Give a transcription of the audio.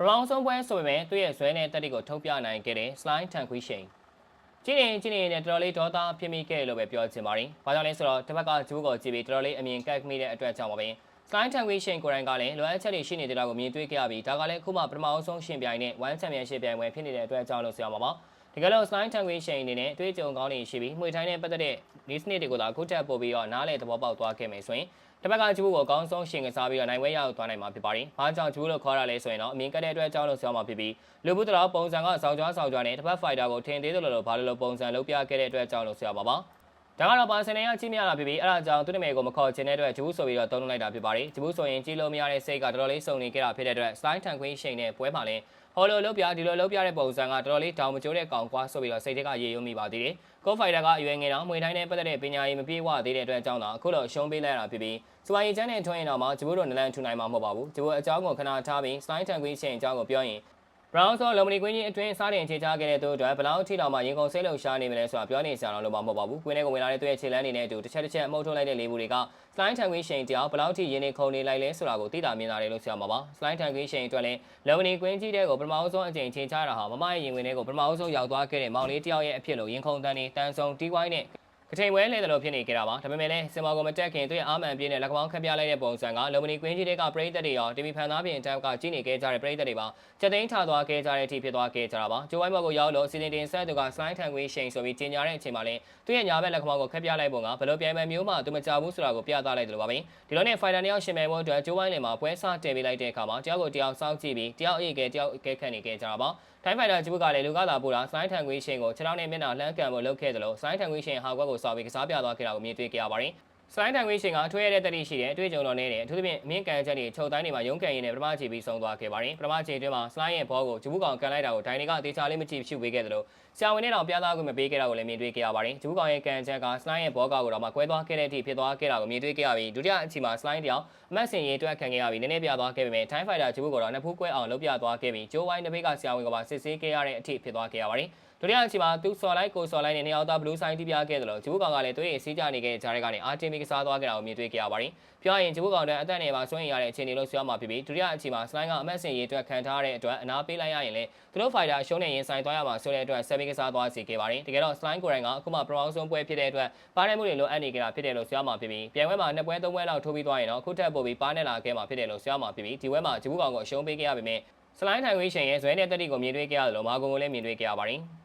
ပရောင်ဆုံးပွဲဆိုပေမဲ့သူ့ရဲ့ဇွဲနဲ့တက်တိကိုထုတ်ပြနိုင်ခဲ့တဲ့ slide ထန်ခွီးရှိန်ကြည့်ရင်ကြည့်နေနဲ့တော်တော်လေးဒေါသဖြစ်မိခဲ့လို့ပဲပြောချင်ပါတယ်။ဘာကြောင့်လဲဆိုတော့တစ်ဖက်ကဂျိုးကိုကြည့်ပြီးတော်တော်လေးအမြင်ကက်မိတဲ့အတွက်ကြောင့်ပါပဲ။ slide ထန်ခွီးရှိန်ကိုယ်တိုင်ကလည်းလိုအပ်ချက်တွေရှိနေတဲ့လောက်ကိုမြင်တွေ့ခဲ့ရပြီးဒါကလည်းအခုမှပထမအဆုံးရှင်ပြိုင်နဲ့ One Championship ပြိုင်ပွဲဖြစ်နေတဲ့အတွက်ကြောင့်လို့ဆိုရမှာပါ။ ဒီကလို့ slide ထန်ခွီးရှိန်အနေနဲ့တွေးကြုံကောင်းနေရှိပြီးမှွေထိုင်းနဲ့ပတ်သက်တဲ့ဒီစနစ်တွေကိုသာအခုတက်ပို့ပြီးတော့နားလေသဘောပေါက်သွားခဲ့မယ်ဆိုရင်တစ်ဖက်ကဂျူးကိုအကောင်းဆုံးရှင်ကစားပြီးတော့နိုင်ဝဲရသွားနိုင်မှာဖြစ်ပါတယ်။ဘာကြောင့်ဂျူးလို့ခေါ်ရလဲဆိုရင်တော့အမြင်ကတဲ့အတွက်ကြောင့်လို့ဆိုရမှာဖြစ်ပြီးလူဘူးတတော်ပုံစံကစောင်းကြွားစောင်းကြွားနဲ့တစ်ဖက်ဖိုက်တာကိုထင်သေးတယ်လို့ဘာလို့လို့ပုံစံလုပ်ပြခဲ့တဲ့အတွက်ကြောင့်လို့ဆိုရပါပါ။ ဒါကတော့ပါစနေရကြီးမြလာဖြစ်ပြီးအဲ့ဒါကြောင့်သူ့နာမည်ကိုမခေါ်ချင်တဲ့အတွက်ဂျူးဆိုပြီးတော့တုံးလိုက်တာဖြစ်ပါတယ်။ဂျူးဆိုရင်ကြီးလို့မရတဲ့စိတ်ကတော်တော်လေးစုံနေခဲ့တာဖြစ်တဲ့အတွက် slide ထန်ခွင်းရှိန်နဲ့ပွဲမှာလည်းဟော်လိုလုတ်ပြဒီလိုလုတ်ပြတဲ့ပုံစံကတော်တော်လေးတောင်မကျိုးတဲ့ကောင်ကွာဆိုပြီးတော့စိတ်ထက်ကရေယုံမိပါသေးတယ်။ကိုဖိုင်တာကအရွယ်ငယ်တော့မွေတိုင်းနဲ့ပတ်သက်တဲ့ပညာရေးမပြေဝသေးတဲ့အတွက်ကြောင့်တော့အခုတော့ရှုံးပေးလိုက်ရတာဖြစ်ပြီးစပိုင်ချမ်းနဲ့ထွင်းရင်တော့မှဂျိုးတို့နလန်ထူနိုင်မှာမဟုတ်ပါဘူး။ဂျိုးအကြောင်းကိုခဏထားပြီး slide ထန်ခွင်းရှိန်အကြောင်းကိုပြောရင် Brown ဆိုလုံမနီကွင်းကြီးအတွင်းစားတင်ခြေချခဲ့တဲ့သူအတွက်ဘလောက်ထိတောင်မှရင်ကုန်စိတ်လှုပ်ရှားနေမလဲဆိုတာပြောနေကြတော့လို့မဟုတ်ပါဘူး။ကွင်းထဲကိုဝင်လာတဲ့သူရဲ့ခြေလမ်းနေတဲ့အတူတစ်ချက်တစ်ချက်အမှုတ်ထုတ်လိုက်တဲ့လေးဘူးတွေက slide ထန်ခွင်းရှိန်တရားဘလောက်ထိရင်းနေခုန်နေလိုက်လဲဆိုတာကိုသိတာမြင်တာတယ်လို့ဆိုရမှာပါ။ slide ထန်ခွင်းရှိန်အတွက်လည်းလုံမနီကွင်းကြီးတဲ့ကိုပထမဆုံးအကြိမ်ခြေချတာဟာမမရဲ့ရင်ဝင်ထဲကိုပထမဆုံးရောက်သွားခဲ့တဲ့မောင်လေးတယောက်ရဲ့အဖြစ်လို့ရင်ခုန်တန်းနေတန်းဆုံတီးဝိုင်းနဲ့ ကထိန်ဝဲလဲတယ်လို့ဖြစ်နေကြတာပါဒါပေမဲ့လည်းစင်မာကိုမတက်ခင်သူရဲ့အာမန်ပြင်းနဲ့လက်ကောင်းခပ်ပြလိုက်တဲ့ပုံစံကလုံမနီကွင်းကြီးတွေကပရိသတ်တွေရောတီဗီဖန်သားပြင်တက်ကကြီးနေခဲ့ကြတဲ့ပရိသတ်တွေပါချက်သိန်းထသွားခဲ့ကြတဲ့အထိဖြစ်သွားခဲ့ကြတာပါဂျိုဝိုင်းဘော်ကိုရောက်လို့စီစဉ်တင်ဆက်သူက slide ထန်ခွေးရှိန်ဆိုပြီးကြီးညာတဲ့အချိန်မှာလည်းသူရဲ့ညာဘက်လက်ကောင်းကိုခပ်ပြလိုက်ပုံကဘယ်လိုပြိုင်ပွဲမျိုးမှသူမကြဘူးဆိုတာကိုပြသလိုက်တယ်လို့ပါပဲဒီလိုနဲ့ fighter နှစ်ယောက်ရှင်မယ်ဘုံအတွက်ဂျိုဝိုင်းလင်မှာပွဲစတင်ပေးလိုက်တဲ့အခါမှာတယောက်ကိုတယောက်စောင့်ကြည့်ပြီးတယောက်အေးကဲတယောက်အကဲခတ်နေခဲ့ကြတာပါထိုင်းဖိုင်တာဂျပူကလည်းလူကလာပို့တာစိုင်းထန်ခွေးရှင်ကိုခြေထောက်နဲ့မျက်နှာလှမ်းကန်ဖို့လုပ်ခဲ့တယ်လို့စိုင်းထန်ခွေးရှင်ဟာကွက်ကိုစော်ပြီးကစားပြသွားခဲ့တာကိုမြင်တွေ့ခဲ့ရပါတယ်။စိုင်းထန်ခွေးရှင်ကထွေးရတဲ့တတိရှိတဲ့အတွေ့အကြုံတော်နဲ့အထူးသဖြင့်အမြင့်ကန်ချက်တွေချုပ်တိုင်းတွေမှာရုန်းကန်ရင်းနဲ့ပထမခြေပြီးဆုံးသွားခဲ့ပါတယ်။ပထမခြေအတွင်းမှာစိုင်းရဲ့ဘောကိုဂျပူကောင်ကန်လိုက်တာကိုဒိုင်နေကတေချာလေးမကြည့်ရှုပေးခဲ့တယ်လို့ဆရာဝန်နဲ့တောင်ပြသခွင့်မပေးခဲ့တာကိုလည်းမြင်တွေ့ခဲ့ရပါတယ်။ဂျပူကောင်ရဲ့ကန်ချက်ကစိုင်းရဲ့ဘောကောက်ကိုတော့မှကွဲသွားခဲ့တဲ့အထိဖြစ်သွားခဲ့တာကိုမြင်တွေ့ခဲ့ရပြီးဒုတိယအချိန်မှာစိုင်းတယောက်အမတ်စင်ရေးတွက်ခံခဲ့ရပြီးနည်းနည်းပြသွားခဲ့ပေမဲ့ Time Fighter ဂျပူကိုတော့နှစ်ဖူးကွဲအောင်လုပ်ပြသွားခဲ့ပြီးဂျိုးဝိုင်းတစ်ပိတ်ကဆရာဝန်ကပါစစ်ဆေးခဲ့ရတဲ့အထိဖြစ်သွားခဲ့ရပါတယ်။ဒုတိယအချိန်မှာသူစော်လိုက်ကိုစော်လိုက်နဲ့နှစ်ယောက်သား Blue Sign တိပြခဲ့တယ်လို့ဂျပူကောင်ကလည်းသူရဲ့စီးကြနေခဲ့တဲ့ဂျားတွေကနေအာတင်မီကစားသွားခဲ့တာကိုမြင်တွေ့ခဲ့ရပါတယ်။ပြောရရင်ဂျပူကောင်တဲ့အသက်နဲ့ပါဆွင့်ရတဲ့အခြေအနေလို့ဆိုရမှာဖြစ်ပြီးဒုတိယအချိန်မှာ Slime ကအမတ်စင်ရေးအတွက်ခံထားရတဲ့အတွက်အနာပေးလိုက်ရရင်လည်းသူတို့ Fighter ရှုံးနေရင်ဆိုင်သွားရမှာဆိုတဲ့အတွက်ဆက်ပြီးကစားသွားစီခဲ့ပါတယ်။တကယ်တော့ Slime ကိုယ်တိုင်ကအခုမှပရောင်းဆုံးပွဲဖြစ်တဲ့အတွက်ပါနိုင်မှုတွေလိုအပ်နေကြတာဖြစ်တယ်လို့ဆိုရမှာဖြစ်ပြီးပြန်ပွဲမှာနှစ်ပွဲသုံးပွဲလောက်ထိုးပြီးသွားရင်တော့အခုထက်ပိုပြီးပါနေလာခဲ့မှာဖြစ်တယ်လို့ဆိုရမှာဖြစ်ပြီးဒီပွဲမှာဂျပူကောင်ကိုအရှုံးပေးခဲ့ရပေမဲ့စလိုင်းထိုင်ဝေးရှင်ရဲ့ဇွဲနဲ့တက်တီကိုမြင်တွေ့ခဲ့ရတယ်လို့မာဂုံကိုလည်းမြင်တွေ့ခဲ့ရပါတယ်။